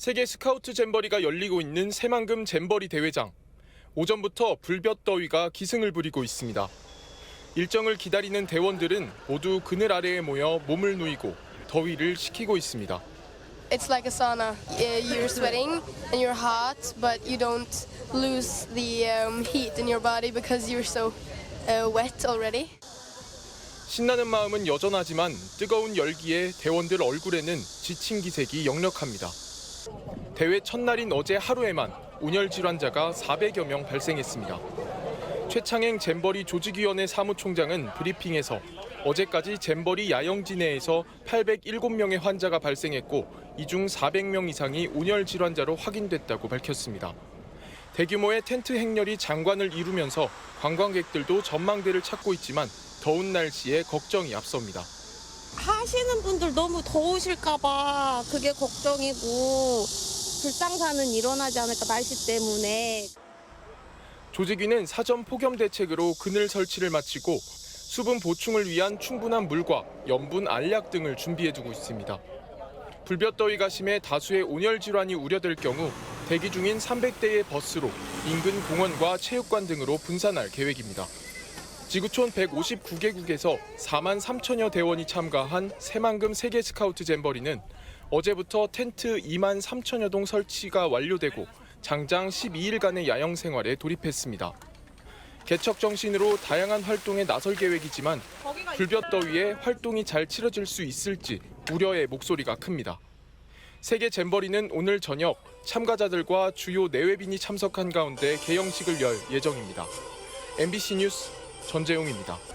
세계 스카우트 잼버리가 열리고 있는 새만금 잼버리 대회장. 오전부터 불볕 더위가 기승을 부리고 있습니다. 일정을 기다리는 대원들은 모두 그늘 아래에 모여 몸을 누이고 더위를 식히고 있습니다. It's like a sauna. You're sweating and you're hot, but you don't lose the um, heat in your body because you're so uh, wet already. 신나는 마음은 여전하지만 뜨거운 열기에 대원들 얼굴에는 지친 기색이 역력합니다. 대회 첫날인 어제 하루에만 온열 질환자가 400여 명 발생했습니다. 최창행 잼버리 조직위원회 사무총장은 브리핑에서 어제까지 잼버리 야영지 내에서 807명의 환자가 발생했고 이 중 400명 이상이 온열 질환자로 확인됐다고 밝혔습니다. 대규모의 텐트 행렬이 장관을 이루면서 관광객들도 전망대를 찾고 있지만 더운 날씨에 걱정이 앞섭니다. 하시는 분들 너무 더우실까봐 그게 걱정이고 불상사는 일어나지 않을까 날씨 때문에 조직위는 사전 폭염 대책으로 그늘 설치를 마치고 수분 보충을 위한 충분한 물과 염분 알약 등을 준비해 두고 있습니다. 불볕더위가 심해 다수의 온열 질환이 우려될 경우 대기 중인 300대의 버스로 인근 공원과 체육관 등으로 분산할 계획입니다. 지구촌 159개국에서 4만 3천여 대원이 참가한 새만금 세계 스카우트 잼버리는 어제부터 텐트 2만 3천여 동 설치가 완료되고 장장 12일간의 야영 생활에 돌입했습니다. 개척 정신으로 다양한 활동에 나설 계획이지만 불볕더위에 활동이 잘 치러질 수 있을지 우려의 목소리가 큽니다. 세계 잼버리는 오늘 저녁 참가자들과 주요 내외빈이 참석한 가운데 개영식을 열 예정입니다. MBC 뉴스 전재용입니다.